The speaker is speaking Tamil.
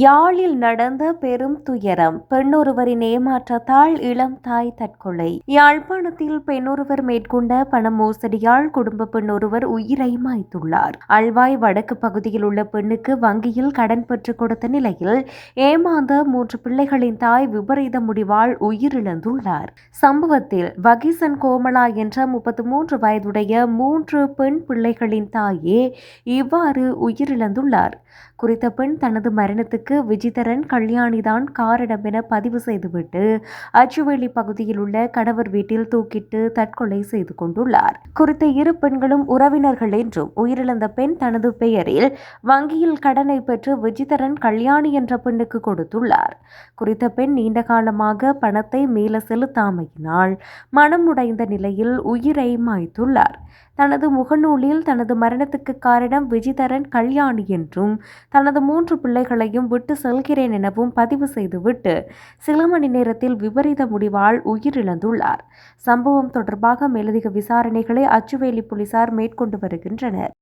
யாழில் நடந்த பெரும் துயரம். பெண்ணொருவரின் ஏமாற்றத்தால் இளம் தாய் தற்கொலை. யாழ்ப்பாணத்தில் பெண்ணொருவர் மேற்கொண்ட பண மோசடியால் குடும்ப பெண்ணொருவர் உயிரை மாய்த்துள்ளார். அல்வாய் வடக்கு பகுதியில் உள்ள பெண்ணுக்கு வங்கியில் கடன் பெற்றுக் கொடுத்த நிலையில் ஏமாந்த மூன்று பிள்ளைகளின் தாய் விபரீத முடிவால் உயிரிழந்துள்ளார். சம்பவத்தில் வகிசன் கோமலா என்ற முப்பத்தி மூன்று வயதுடைய மூன்று பெண் பிள்ளைகளின் தாயே இவ்வாறு உயிரிழந்துள்ளார். குறித்த பெண் தனது மரணத்துக்கு விஜிதரன் கல்யாணிதான் காரணம் என பதிவு செய்துவிட்டு அச்சுவேலி பகுதியில் உள்ள கணவர் வீட்டில் தூக்கிட்டு தற்கொலை செய்து கொண்டுள்ளார். குறித்த இரு பெண்களும் உறவினர்கள் என்றும் உயிரிழந்த பெண் தனது பெயரில் வங்கியில் கடனை பெற்று விஜிதரன் கல்யாணி என்ற பெண்ணுக்கு கொடுத்துள்ளார். குறித்த பெண் நீண்ட காலமாக பணத்தை மேல செலுத்தாமையினால் மனம் உடைந்த நிலையில் உயிரை மாய்த்துள்ளார். தனது முகநூலில் தனது மரணத்துக்கு காரணம் விஜிதரன் கல்யாணி என்றும் தனது மூன்று பிள்ளைகளையும் விட்டு செல்கிறேன் எனவும் பதிவு செய்துவிட்டு சில மணி நேரத்தில் விபரீத முடிவால் உயிரிழந்துள்ளார். சம்பவம் தொடர்பாக மேலதிக விசாரணைகளை அச்சுவேலி போலீசார் மேற்கொண்டு வருகின்றனர்.